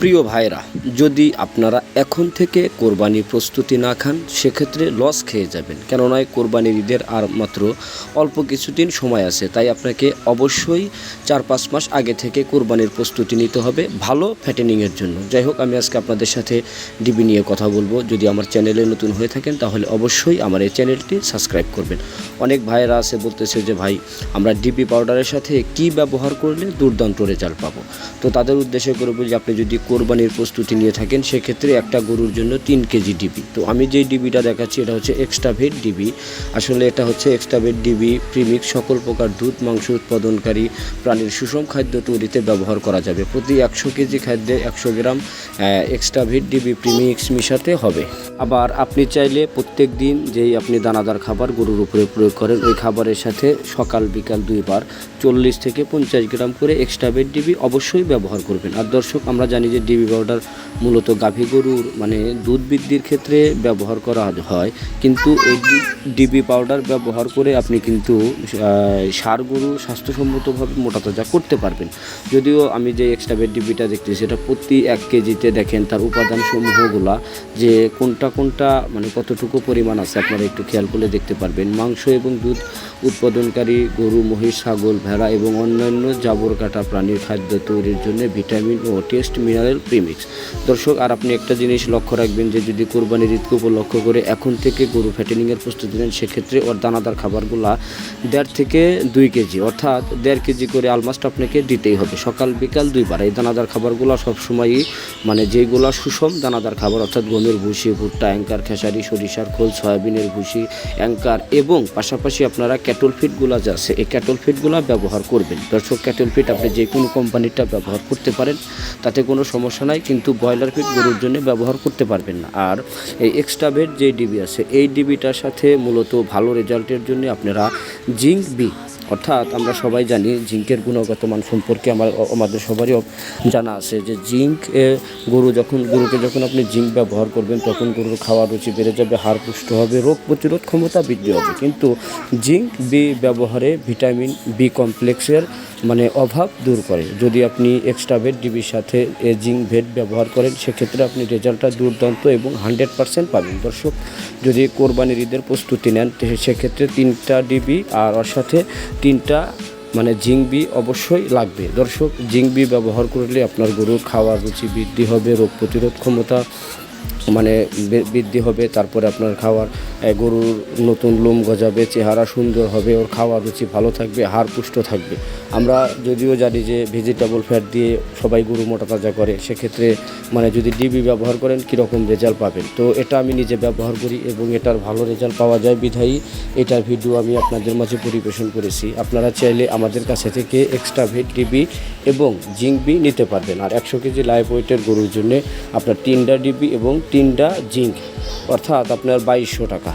প্রিয় ভাইরা যদি আপনারা এখন থেকে কোরবানির প্রস্তুতি না খান, সেক্ষেত্রে লস খেয়ে যাবেন। কেননা কোরবানির ঈদের আর মাত্র অল্প কিছুদিন সময় আছে, তাই আপনাকে অবশ্যই চার পাঁচ মাস আগে থেকে কোরবানির প্রস্তুতি নিতে হবে ভালো ফ্যাটেনিংয়ের জন্য। যাই হোক, আমি আজকে আপনাদের সাথে ডিবি নিয়ে কথা বলব। যদি আমার চ্যানেলে নতুন হয়ে থাকেন, তাহলে অবশ্যই আমার এই চ্যানেলটি সাবস্ক্রাইব করবেন। অনেক ভাইয়েরা আছে, বলতেছে যে, ভাই, আমরা ডিপি পাউডারের সাথে কি ব্যবহার করলে দুর্দান্ত রেজাল্ট পাবো? তো তাদের উদ্দেশ্যে করে বলি, আপনি যদি কোরবানির প্রস্তুতি নিয়ে থাকেন, সেক্ষেত্রে একটা গরুর জন্য তিন কেজি ডিবি। তো আমি যেই ডিবিটা দেখাচ্ছি, এটা হচ্ছে এক্সট্রা ভেট ডিবি। আসলে এটা হচ্ছে এক্সট্রা ভেট ডিবি প্রিমিক্স সকল প্রকার দুধ, মাংস উৎপাদনকারী প্রাণীর সুষম খাদ্য তৈরিতে ব্যবহার করা যাবে। প্রতি একশো কেজি খাদ্যে একশো gram extra vet DB premix মিশাতে হবে। আবার আপনি চাইলে প্রত্যেক দিন যেই আপনি দানাদার খাবার গরুর উপরে প্রয়োগ করেন, ওই খাবারের সাথে সকাল, বিকাল দুইবার চল্লিশ থেকে পঞ্চাশ গ্রাম করে এক্সট্রা বেড ডিবি অবশ্যই ব্যবহার করবেন। আর দর্শক, আমরা জানি যে ডিবি পাউডার মূলত গাভী গরুর মানে দুধ বৃদ্ধির ক্ষেত্রে ব্যবহার করা হয়। কিন্তু এই ডিবি পাউডার ব্যবহার করে আপনি কিন্তু সার গরু স্বাস্থ্যসম্মতভাবে মোটা তাজা করতে পারবেন। যদিও আমি যে এক্সট্রা বেড ডিবিটা দেখতেছি, সেটা প্রতি এক কেজিতে দেখেন তার উপাদান সমূহগুলা যে কোনটা কোনটা মানে কতটুকু পরিমাণ আছে, আপনারা একটু খেয়াল করলে দেখতে পারবেন। মাংস এবং দুধ উৎপাদনকারী গরু, মহিষ, ছাগল, ভেড়া এবং অন্যান্য জাবর কাটা প্রাণীর খাদ্য তৈরির জন্য ভিটামিন ও টেস্ট মিনারেল প্রিমিক্স দর্শক, আর আপনি একটা জিনিস লক্ষ্য রাখবেন যে, যদি কোরবানির ঈদকে উপলক্ষ করে এখন থেকে গরু ফ্যাটেনিংয়ের প্রস্তুতি নেন, সেক্ষেত্রে ওর দানাদার খাবারগুলা দেড় থেকে দুই কেজি, অর্থাৎ দেড় কেজি করে অলমোস্ট আপনাকে দিতেই হবে। সকাল, বিকাল দুইবার। এই দানাদার খাবারগুলো সবসময়ই মানে যেগুলো সুষম দানাদার খাবার, অর্থাৎ গমের ভুসি, ভুট্টা, অ্যাঙ্কার, খেসারি, সরিষার খোল, সয়াবিনের ভুসি, অ্যাঙ্কার এবং পাশাপাশি আপনারা ক্যাটল ফিডগুলো যা আছে, এই ক্যাটল ফিডগুলো ব্যবহার করবেন। দর্শক, ক্যাটল ফিট আপনি যে কোনো কোম্পানিটা ব্যবহার করতে পারেন, তাতে কোনো সমস্যা নাই, কিন্তু ব্রয়লার ফিড গরুর জন্য ব্যবহার করতে পারবেন না। আর এই এক্সট্রা বেড যে ডিবি আছে, এই ডিবিটার সাথে মূলত ভালো রেজাল্টের জন্য আপনারা জিঙ্ক বি অর্থাৎ আমরা সবাই জানি জিঙ্কের গুণগত মান সম্পর্কে আমার, আমাদের সবারই জানা আছে যে জিঙ্ক গরু যখন, গরুকে যখন আপনি জিঙ্ক ব্যবহার করবেন, তখন গরুর খাওয়ার রুচি বেড়ে যাবে, হাড় পুষ্ট হবে, রোগ প্রতিরোধ ক্ষমতা বৃদ্ধি হবে। কিন্তু জিঙ্ক বি ব্যবহারে ভিটামিন বি কমপ্লেক্সের মানে অভাব দূর করে। যদি আপনি এক্সট্রা ভেট ডিবির সাথে এজিং ভেট ব্যবহার করেন, সেক্ষেত্রে আপনি রেজাল্টটা দুর্দান্ত এবং হান্ড্রেড পারসেন্ট পাবেন। দর্শক, যদি কোরবানির ঈদের প্রস্তুতি নেন সেক্ষেত্রে তিনটা ডিবি আর ওর সাথে তিনটা মানে জিঙ্কবি অবশ্যই লাগবে। দর্শক জিঙ্কবি ব্যবহার করলে আপনার গরুর খাওয়ার রুচি বৃদ্ধি হবে, রোগ প্রতিরোধ ক্ষমতা মানে বৃদ্ধি হবে, তারপরে আপনার খাওয়ার গরুর নতুন লোম গজাবে, চেহারা সুন্দর হবে, ওর খাওয়ার রুচি ভালো থাকবে, হাড় পুষ্ট থাকবে। আমরা যদিও জানি যে ভেজিটেবল ফ্যাট দিয়ে সবাই গরু মোটা তাজা করে, সেক্ষেত্রে মানে যদি ডিবি ব্যবহার করেন, কীরকম রেজাল্ট পাবেন? তো এটা আমি নিজে ব্যবহার করি এবং এটার ভালো রেজাল্ট পাওয়া যায়। বিধায়ী, এটার ভিডিও আমি আপনাদের মাঝে পরিবেশন করেছি। আপনারা চাইলে আমাদের কাছে থেকে এক্সট্রা ভেট ডিবি এবং জিঙ্ক বি নিতে পারবেন। আর একশো কেজি লাইভ ওয়েটের গরুর জন্য আপনার তিনটা ডিবি এবং তিনটা জিঙ্ক, অর্থাৎ আপনার বাইশশো টাকা।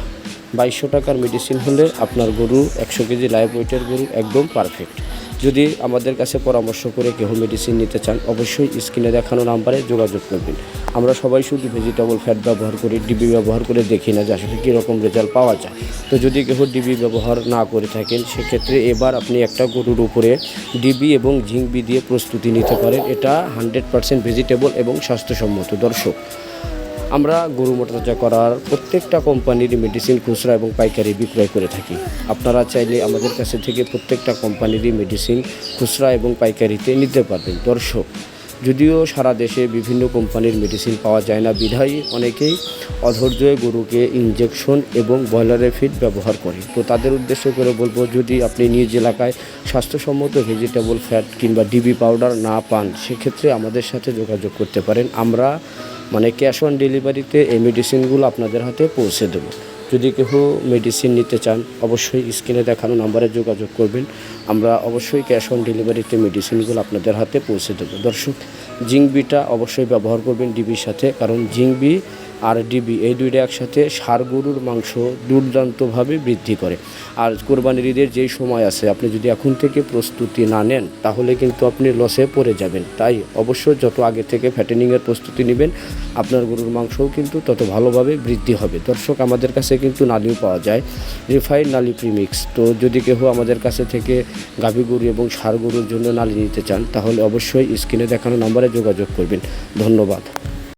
বাইশশো টাকার মেডিসিন হলে আপনার গরু একশো কেজি লাইভ ওয়েটের গরু একদম পারফেক্ট যদি আমাদের কাছে পরামর্শ করে কেউ মেডিসিন নিতে চান, অবশ্যই স্ক্রিনে দেখানো নাম্বারে যোগাযোগ করবেন। আমরা সবাই শুধু ভেজিটেবল ফ্যাট ব্যবহার করি ডিবি ব্যবহার করে দেখি না যে আসলে কীরকম রেজাল্ট পাওয়া যায়। তো যদি কেউ ডিবি ব্যবহার না করে থাকেন, সেক্ষেত্রে এবার আপনি একটা গরুর উপরে ডিবি এবং ঝিঙ্কবি দিয়ে প্রস্তুতি নিতে পারেন। এটা হান্ড্রেড পারসেন্ট ভেজিটেবল এবং স্বাস্থ্যসম্মত। দর্শক আমরা গরু মোটাতাজা করার প্রত্যেকটা কোম্পানির মেডিসিন খুচরা এবং পাইকারি বিক্রয় করে থাকি। আপনারা চাইলে আমাদের কাছে থেকে প্রত্যেকটা কোম্পানিরই মেডিসিন খুচরা এবং পাইকারিতে নিতে পারবেন। দর্শক, যদিও সারা দেশে বিভিন্ন কোম্পানির মেডিসিন পাওয়া যায় না, বিধায় অনেকেই অধৈর্যে গরুকে ইঞ্জেকশন এবং ব্রয়লারের ফিড ব্যবহার করে। তো তাদের উদ্দেশ্য করে বলব, যদি আপনি নিজ এলাকায় স্বাস্থ্যসম্মত ভেজিটেবল ফ্যাট কিংবা ডিবি পাউডার না পান, সেক্ষেত্রে আমাদের সাথে যোগাযোগ করতে পারেন। আমরা মানে ক্যাশ অন ডেলিভারিতে এই মেডিসিনগুলো আপনাদের হাতে পৌঁছে দেবো। যদি কেউ মেডিসিন নিতে চান, অবশ্যই স্ক্রিনে দেখানো নাম্বারে যোগাযোগ করবেন। আমরা অবশ্যই ক্যাশ অন ডেলিভারিতে মেডিসিনগুলো আপনাদের হাতে পৌঁছে দেবো। দর্শক জিঙ্কবিটা অবশ্যই ব্যবহার করবেন ডিবির সাথে, কারণ জিঙ্কবি আর ডিবি এই দুইটা একসাথে ষাঁড় গরুর মাংস দুর্দান্তভাবে বৃদ্ধি করে। আর কোরবানির ঈদের যেই সময় আছে, আপনি যদি এখন থেকে প্রস্তুতি না নেন, তাহলে কিন্তু আপনি লসে পড়ে যাবেন। তাই অবশ্যই যত আগে থেকে ফ্যাটেনিংয়ের প্রস্তুতি নেবেন, আপনার গরুর মাংসও কিন্তু তত ভালোভাবে বৃদ্ধি হবে। দর্শক, আমাদের কাছে কিন্তু নালিও পাওয়া যায়, রিফাইন নালি প্রিমিক্স। তো যদি কেউ আমাদের কাছে থেকে গাভী গরু এবং ষাঁড় গরুর জন্য নালি নিতে চান, তাহলে অবশ্যই স্ক্রিনে দেখানো নম্বরে যোগাযোগ করবেন। ধন্যবাদ।